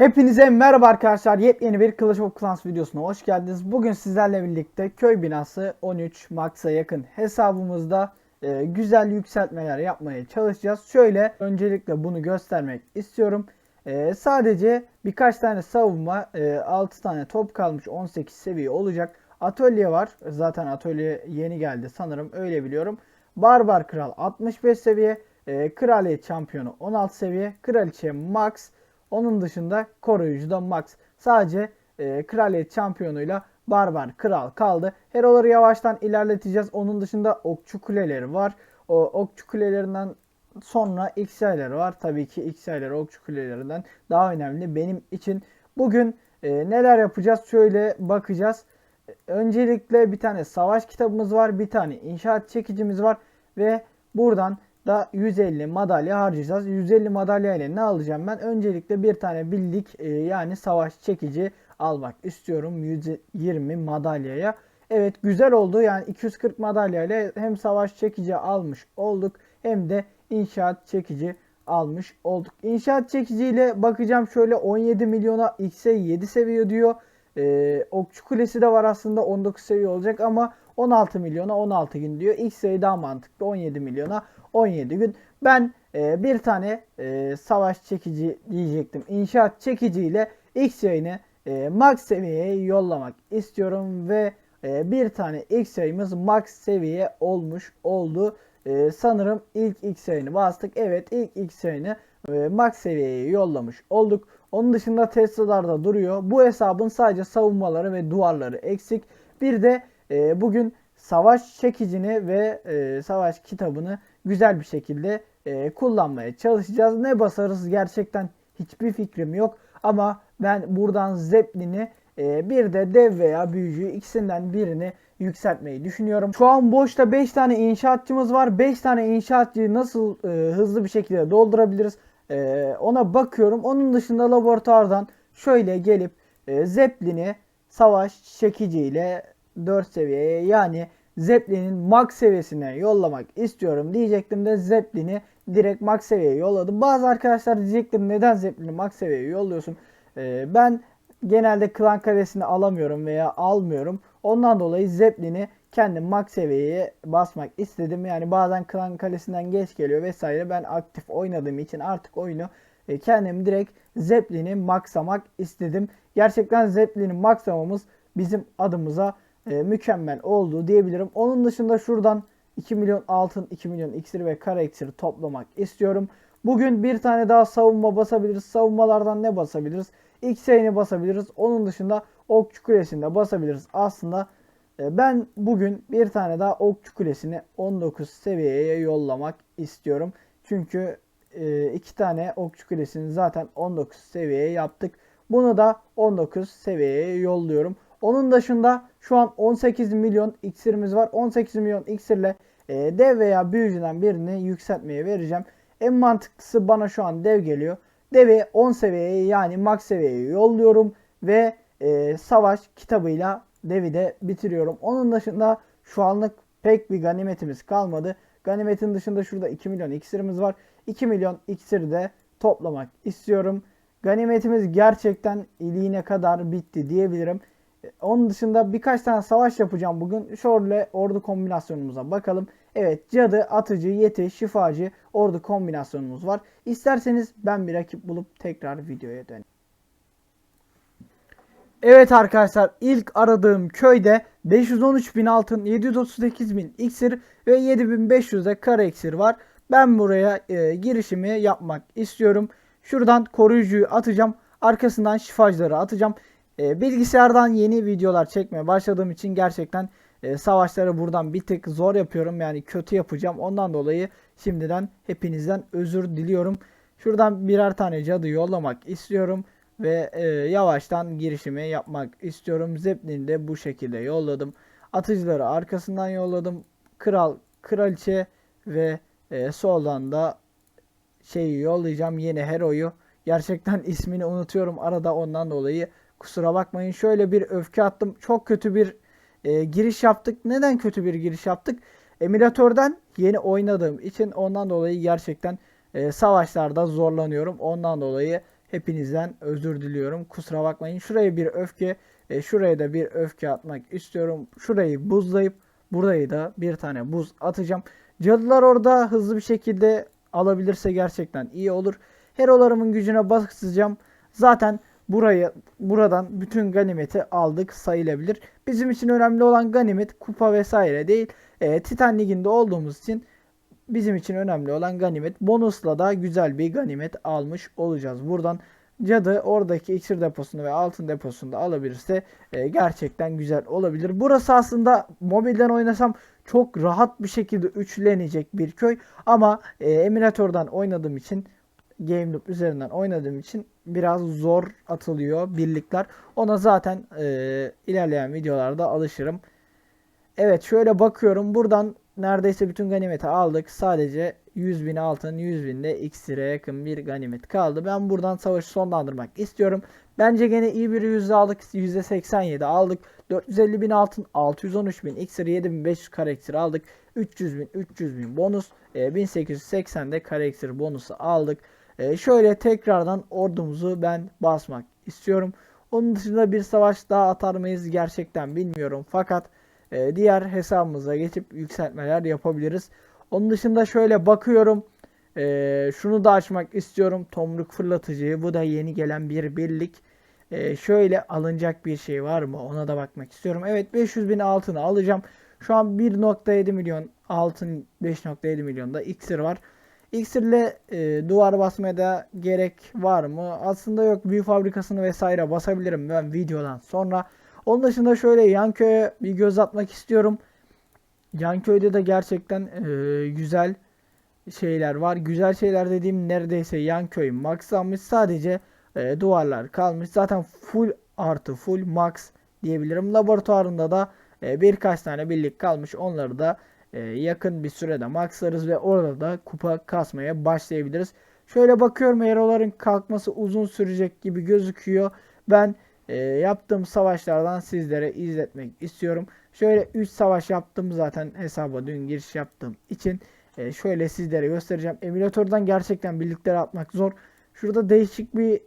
Hepinize merhaba arkadaşlar. Yepyeni bir Clash of Clans videosuna hoş geldiniz. Bugün sizlerle birlikte köy binası 13 Max'a yakın hesabımızda e, güzel yükseltmeler yapmaya çalışacağız. Şöyle öncelikle bunu göstermek istiyorum. E, sadece birkaç tane savunma, e, 6 tane top kalmış 18 seviye olacak. Atölye var. Zaten atölye yeni geldi sanırım öyle biliyorum. Barbar Kral 65 seviye. E, Kraliyet Şampiyonu 16 seviye. Kraliçe Max onun dışında koruyucu da Max. Sadece e, kraliyet şampiyonuyla Barbar Kral kaldı. Heroları yavaştan ilerleteceğiz. Onun dışında okçu kuleleri var. O okçu kulelerinden sonra XL'leri var. Tabii ki XL'leri okçu kulelerinden daha önemli benim için. Bugün e, neler yapacağız? Şöyle bakacağız. Öncelikle bir tane savaş kitabımız var. Bir tane inşaat çekicimiz var. Ve buradan da 150 madalya harcayacağız. 150 madalya ile ne alacağım ben? Öncelikle bir tane bildik e, yani savaş çekici almak istiyorum 120 madalyaya. Evet güzel oldu yani 240 madalya ile hem savaş çekici almış olduk hem de inşaat çekici almış olduk. İnşaat çekici ile bakacağım şöyle 17 milyona X'e 7 seviye diyor. Ee, okçu kulesi de var aslında 19 seviye olacak ama 16 milyona 16 gün diyor. X sayı daha mantıklı 17 milyona 17 gün. Ben e, bir tane e, savaş çekici diyecektim. İnşaat çekiciyle X yayını e, max seviyeye yollamak istiyorum ve e, bir tane X yayımız max seviye olmuş oldu. E, sanırım ilk X yayını bastık. Evet ilk X yayını e, max seviyeye yollamış olduk. Onun dışında Tesla'larda duruyor. Bu hesabın sadece savunmaları ve duvarları eksik. Bir de e, bugün savaş çekicini ve e, savaş kitabını güzel bir şekilde e, kullanmaya çalışacağız. Ne basarız gerçekten hiçbir fikrim yok. Ama ben buradan Zeppelin'i e, bir de dev veya büyücü ikisinden birini yükseltmeyi düşünüyorum. Şu an boşta 5 tane inşaatçımız var. 5 tane inşaatçıyı nasıl e, hızlı bir şekilde doldurabiliriz? E, ona bakıyorum. Onun dışında laboratuvardan şöyle gelip e, Zeppelin'i savaş çekiciyle 4 seviyeye yani Zeppelin'in max seviyesine yollamak istiyorum diyecektim de Zeppelin'i direkt max seviyeye yolladım. Bazı arkadaşlar diyecektir neden Zeppelin'i max seviyeye yolluyorsun? Ee, ben genelde klan karesini alamıyorum veya almıyorum. Ondan dolayı Zeppelin'i kendim max seviyeye basmak istedim. Yani bazen klan kalesinden geç geliyor vesaire. Ben aktif oynadığım için artık oyunu e, kendim direkt Zeppelin'i maxlamak istedim. Gerçekten Zeppelin'i maxlamamız bizim adımıza e, mükemmel oldu diyebilirim. Onun dışında şuradan 2 milyon altın, 2 milyon iksir ve kara iksir toplamak istiyorum. Bugün bir tane daha savunma basabiliriz. Savunmalardan ne basabiliriz? X-Say'ini basabiliriz. Onun dışında Okçu Kulesi'nde basabiliriz. Aslında e, ben bugün bir tane daha Okçu Kulesi'ni 19 seviyeye yollamak istiyorum. Çünkü e, iki tane Okçu Kulesi'ni zaten 19 seviyeye yaptık. Bunu da 19 seviyeye yolluyorum. Onun dışında şu an 18 milyon iksirimiz var. 18 milyon iksirle e, dev veya büyücüden birini yükseltmeye vereceğim. En mantıklısı bana şu an dev geliyor. Devi 10 seviyeye yani max seviyeye yolluyorum ve e, savaş kitabıyla devi de bitiriyorum. Onun dışında şu anlık pek bir ganimetimiz kalmadı. Ganimetin dışında şurada 2 milyon iksirimiz var. 2 milyon iksiri de toplamak istiyorum. Ganimetimiz gerçekten iliğine kadar bitti diyebilirim. Onun dışında birkaç tane savaş yapacağım bugün. Şöyle ordu kombinasyonumuza bakalım. Evet cadı, atıcı, yeti, şifacı ordu kombinasyonumuz var. İsterseniz ben bir rakip bulup tekrar videoya döneyim. Evet arkadaşlar ilk aradığım köyde 513 bin altın, 738 bin iksir ve 7500 de kara iksir var. Ben buraya e, girişimi yapmak istiyorum. Şuradan koruyucuyu atacağım. Arkasından şifacıları atacağım. E, bilgisayardan yeni videolar çekmeye başladığım için gerçekten e, savaşları buradan bir tık zor yapıyorum. Yani kötü yapacağım. Ondan dolayı şimdiden hepinizden özür diliyorum. Şuradan birer tane cadı yollamak istiyorum. Ve e, yavaştan girişimi yapmak istiyorum. Zeppelin'i de bu şekilde yolladım. Atıcıları arkasından yolladım. Kral, kraliçe ve e, soldan da şeyi yollayacağım. Yeni Hero'yu. Gerçekten ismini unutuyorum arada ondan dolayı. Kusura bakmayın. Şöyle bir öfke attım. Çok kötü bir e, giriş yaptık. Neden kötü bir giriş yaptık? Emülatörden yeni oynadığım için ondan dolayı gerçekten e, savaşlarda zorlanıyorum. Ondan dolayı hepinizden özür diliyorum. Kusura bakmayın. Şuraya bir öfke, e, şuraya da bir öfke atmak istiyorum. Şurayı buzlayıp burayı da bir tane buz atacağım. Cadılar orada hızlı bir şekilde alabilirse gerçekten iyi olur. Herolarımın gücüne basacağım. Zaten burayı buradan bütün ganimeti aldık sayılabilir. Bizim için önemli olan ganimet kupa vesaire değil. E, Titan Ligi'nde olduğumuz için bizim için önemli olan ganimet. Bonusla da güzel bir ganimet almış olacağız. Buradan cadı oradaki iksir deposunu ve altın deposunu da alabilirse e, gerçekten güzel olabilir. Burası aslında mobilden oynasam çok rahat bir şekilde üçlenecek bir köy. Ama e, emülatörden oynadığım için Game Loop üzerinden oynadığım için biraz zor atılıyor birlikler. Ona zaten e, ilerleyen videolarda alışırım. Evet şöyle bakıyorum. Buradan neredeyse bütün ganimeti aldık. Sadece 100 bin altın, 100 bin de iksire yakın bir ganimet kaldı. Ben buradan savaşı sonlandırmak istiyorum. Bence gene iyi bir yüzde aldık. %87 aldık. 450 bin altın, 613 bin iksir, 7500 kare iksir aldık. 300 bin, 300 bin bonus, e, 1880 de kare iksir bonusu aldık. E, şöyle tekrardan ordumuzu ben basmak istiyorum. Onun dışında bir savaş daha atar mıyız gerçekten bilmiyorum. Fakat e, diğer hesabımıza geçip yükseltmeler yapabiliriz. Onun dışında şöyle bakıyorum. E, şunu da açmak istiyorum. Tomruk fırlatıcıyı. Bu da yeni gelen bir birlik. E, şöyle alınacak bir şey var mı? Ona da bakmak istiyorum. Evet 500 bin altını alacağım. Şu an 1.7 milyon altın 5.7 milyonda iksir var. İksirle e, duvar basmaya da gerek var mı? Aslında yok. Büyü fabrikasını vesaire basabilirim ben videodan sonra. Onun dışında şöyle yan köye bir göz atmak istiyorum. Yan köyde de gerçekten e, güzel şeyler var. Güzel şeyler dediğim neredeyse yan köy maxlanmış. Sadece e, duvarlar kalmış. Zaten full artı full max diyebilirim. Laboratuvarında da e, birkaç tane birlik kalmış. Onları da e, yakın bir sürede maxlarız ve orada da kupa kasmaya başlayabiliriz. Şöyle bakıyorum heroların kalkması uzun sürecek gibi gözüküyor. Ben e, yaptığım savaşlardan sizlere izletmek istiyorum. Şöyle 3 savaş yaptım zaten hesaba dün giriş yaptığım için. E, şöyle sizlere göstereceğim. Emülatörden gerçekten birlikleri atmak zor. Şurada değişik bir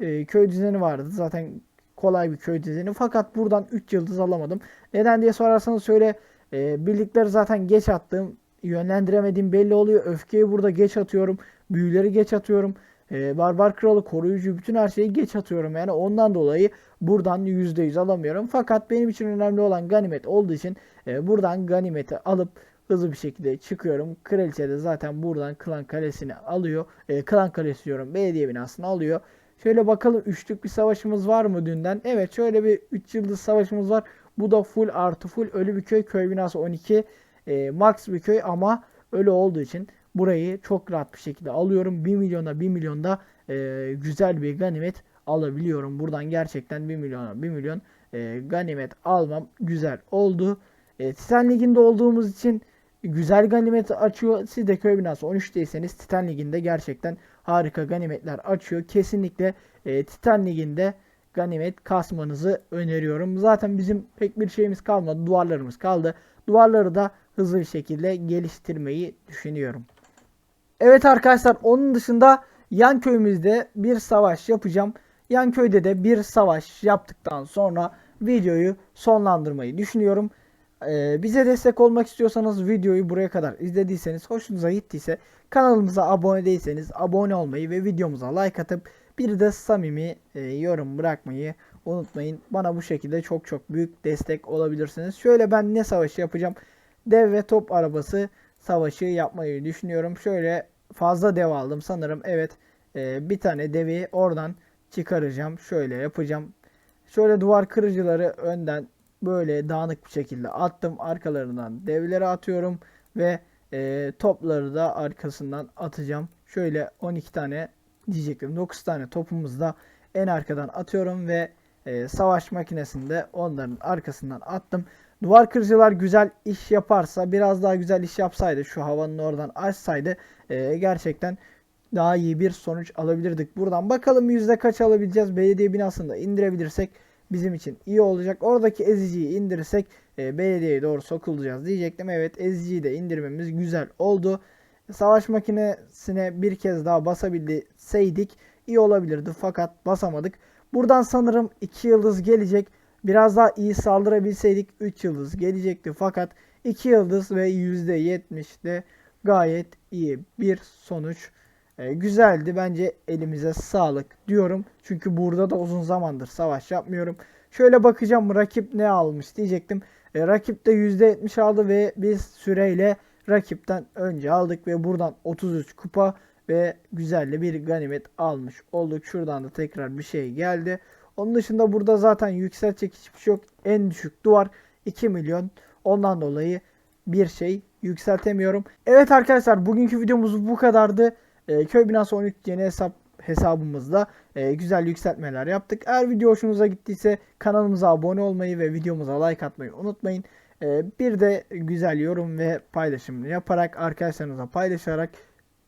e, köy düzeni vardı. Zaten kolay bir köy düzeni. Fakat buradan 3 yıldız alamadım. Neden diye sorarsanız şöyle e, birlikleri zaten geç attım. Yönlendiremediğim belli oluyor. Öfkeyi burada geç atıyorum. Büyüleri geç atıyorum. E, Barbar Kralı koruyucu bütün her şeyi geç atıyorum. Yani ondan dolayı buradan %100 alamıyorum. Fakat benim için önemli olan ganimet olduğu için e, buradan ganimeti alıp hızlı bir şekilde çıkıyorum. Kraliçe de zaten buradan klan kalesini alıyor. E, klan kalesi diyorum belediye binasını alıyor. Şöyle bakalım üçlük bir savaşımız var mı dünden? Evet şöyle bir 3 yıldız savaşımız var. Bu da full artı full ölü bir köy. Köy binası 12. E, max bir köy ama ölü olduğu için burayı çok rahat bir şekilde alıyorum. 1 milyona 1 milyonda e, güzel bir ganimet alabiliyorum. Buradan gerçekten 1 milyona 1 milyon e, ganimet almam güzel oldu. E, Titan Ligi'nde olduğumuz için güzel ganimet açıyor. Siz de köy binası 13'teyseniz Titan Ligi'nde gerçekten harika ganimetler açıyor. Kesinlikle e, Titan Ligi'nde ganimet kasmanızı öneriyorum. Zaten bizim pek bir şeyimiz kalmadı. Duvarlarımız kaldı. Duvarları da hızlı bir şekilde geliştirmeyi düşünüyorum. Evet arkadaşlar onun dışında yan köyümüzde bir savaş yapacağım. Yan köyde de bir savaş yaptıktan sonra videoyu sonlandırmayı düşünüyorum. Ee, bize destek olmak istiyorsanız videoyu buraya kadar izlediyseniz hoşunuza gittiyse kanalımıza abone değilseniz abone olmayı ve videomuza like atıp bir de samimi e, yorum bırakmayı unutmayın. Bana bu şekilde çok çok büyük destek olabilirsiniz. Şöyle ben ne savaşı yapacağım? Dev ve top arabası savaşı yapmayı düşünüyorum. Şöyle fazla dev aldım sanırım. Evet e, bir tane devi oradan çıkaracağım. Şöyle yapacağım. Şöyle duvar kırıcıları önden böyle dağınık bir şekilde attım. Arkalarından devleri atıyorum ve e, topları da arkasından atacağım. Şöyle 12 tane diyecektim. 9 tane topumuzu da en arkadan atıyorum ve e, savaş makinesinde onların arkasından attım. Duvar kırıcılar güzel iş yaparsa biraz daha güzel iş yapsaydı şu havanın oradan açsaydı e, gerçekten daha iyi bir sonuç alabilirdik. Buradan bakalım yüzde kaç alabileceğiz. Belediye binasında indirebilirsek bizim için iyi olacak. Oradaki eziciyi indirirsek e, belediyeye doğru sokulacağız diyecektim. Evet eziciyi de indirmemiz güzel oldu. Savaş makinesine bir kez daha basabilseydik iyi olabilirdi fakat basamadık. Buradan sanırım 2 yıldız gelecek. Biraz daha iyi saldırabilseydik 3 yıldız gelecekti fakat 2 yıldız ve %70 de gayet iyi bir sonuç. E, güzeldi bence elimize sağlık diyorum. Çünkü burada da uzun zamandır savaş yapmıyorum. Şöyle bakacağım rakip ne almış diyecektim. E, rakip de %70 aldı ve biz süreyle rakipten önce aldık ve buradan 33 kupa ve güzel bir ganimet almış olduk. Şuradan da tekrar bir şey geldi. Onun dışında burada zaten yükselecek hiçbir şey yok. En düşük duvar 2 milyon. Ondan dolayı bir şey yükseltemiyorum. Evet arkadaşlar bugünkü videomuz bu kadardı. Ee, köy binası 13 yeni hesap hesabımızda e, güzel yükseltmeler yaptık. Eğer video hoşunuza gittiyse kanalımıza abone olmayı ve videomuza like atmayı unutmayın. Ee, bir de güzel yorum ve paylaşım yaparak arkadaşlarınıza paylaşarak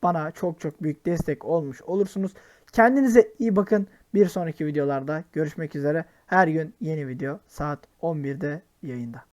bana çok çok büyük destek olmuş olursunuz. Kendinize iyi bakın. Bir sonraki videolarda görüşmek üzere. Her gün yeni video saat 11'de yayında.